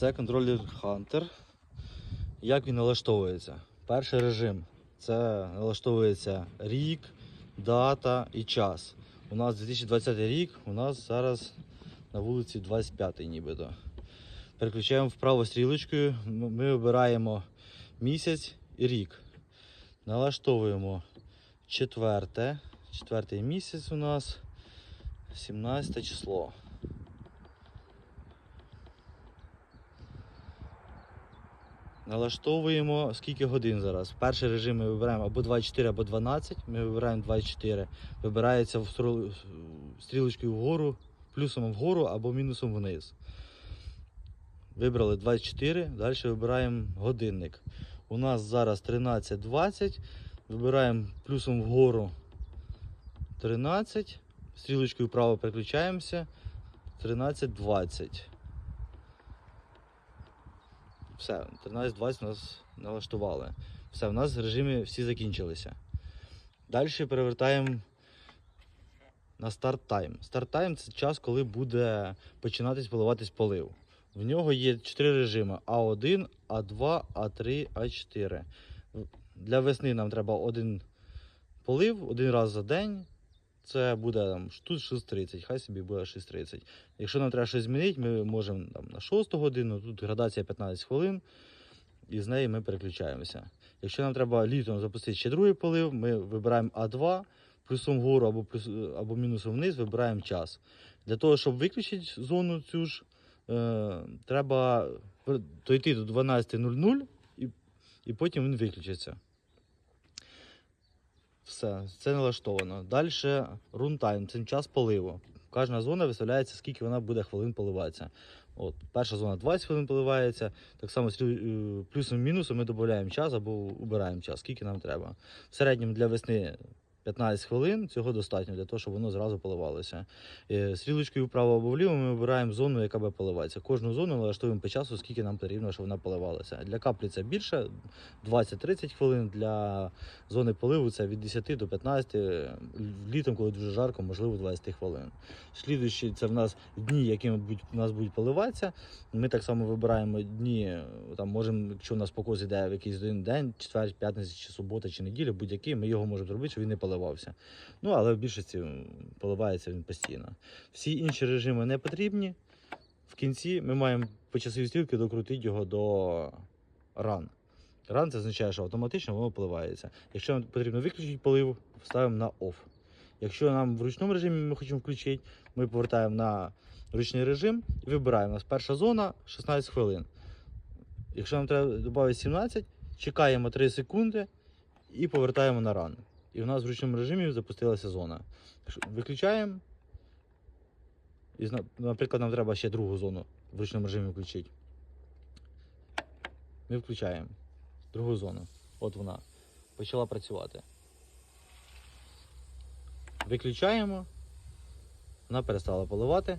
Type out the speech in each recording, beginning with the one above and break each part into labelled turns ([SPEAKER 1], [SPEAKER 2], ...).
[SPEAKER 1] Це контролер Hunter. Як він налаштовується? Перший режим це налаштовується рік, дата і час. У нас 2020 рік, у нас зараз на вулиці 25 нібито. Переключаємо вправо стрілочкою, ми обираємо місяць і рік. Налаштовуємо четверте. Четвертий місяць у нас 17 число. Налаштовуємо скільки годин зараз. Перший режим ми вибираємо або 24, або 12. Ми вибираємо 24. Вибирається стрілочкою вгору, плюсом вгору або мінусом вниз. Вибрали 24, далі вибираємо годинник. У нас зараз 13.20. Вибираємо плюсом вгору 13. Стрілочкою вправо переключаємося. 13.20. Все, 13.20 нас налаштували. Все, у нас режими всі закінчилися. Далі перевертаємо на старт тайм. Старт тайм це час, коли буде починатись поливатись полив. В нього є 4 режими: А1, А2, А3, А4. Для весни нам треба один полив один раз за день. Це буде там, тут 6.30, хай собі буде 6.30. Якщо нам треба щось змінити, ми можемо там, на 6 годину, тут градація 15 хвилин, і з неї ми переключаємося. Якщо нам треба літом запустити ще другий полив, ми вибираємо А2, плюсом вгору або, плюс, або мінусом вниз вибираємо час. Для того, щоб виключити зону цю ж, е, треба дойти до 12.00 і, і потім він виключиться. Все, це налаштовано. Далі рунтайм, це час поливу. Кожна зона виставляється, скільки вона буде хвилин поливатися. От, перша зона 20 хвилин поливається. Так само стріл- е, плюсом-мінусом ми додаємо час або убираємо час, скільки нам треба. В середньому для весни 15 хвилин цього достатньо для того, щоб воно зразу поливалося. Е, Стрілочкою вправо або вліво ми вибираємо зону, яка буде поливатися. Кожну зону налаштуємо по часу, скільки нам потрібно, щоб вона поливалася. Для каплі це більше 20-30 хвилин. Для зони поливу це від 10 до 15. Літом, коли дуже жарко, можливо 20 хвилин. Слідуючі це в нас дні, які у нас будуть поливатися. Ми так само вибираємо дні. Там можемо, якщо у нас покос іде в якийсь один день, четвер, п'ятниця чи субота, чи неділя, будь-який, ми його можемо зробити, щоб він не поливався. Ну але в більшості поливається він постійно. Всі інші режими не потрібні. В кінці ми маємо по часовій стрілки докрутити його до ран. Ран це означає, що автоматично воно поливається. Якщо нам потрібно виключити полив, ставимо на OFF. Якщо нам в ручному режимі ми хочемо включити, ми повертаємо на ручний режим і вибираємо. У нас перша зона 16 хвилин. Якщо нам треба додати 17, чекаємо 3 секунди і повертаємо на ран. І в нас в ручному режимі запустилася зона. Виключаємо. І, наприклад, нам треба ще другу зону в ручному режимі включити. Ми включаємо другу зону. От вона почала працювати. Виключаємо. Вона перестала поливати.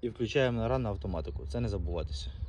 [SPEAKER 1] І включаємо на ран автоматику. Це не забуватися.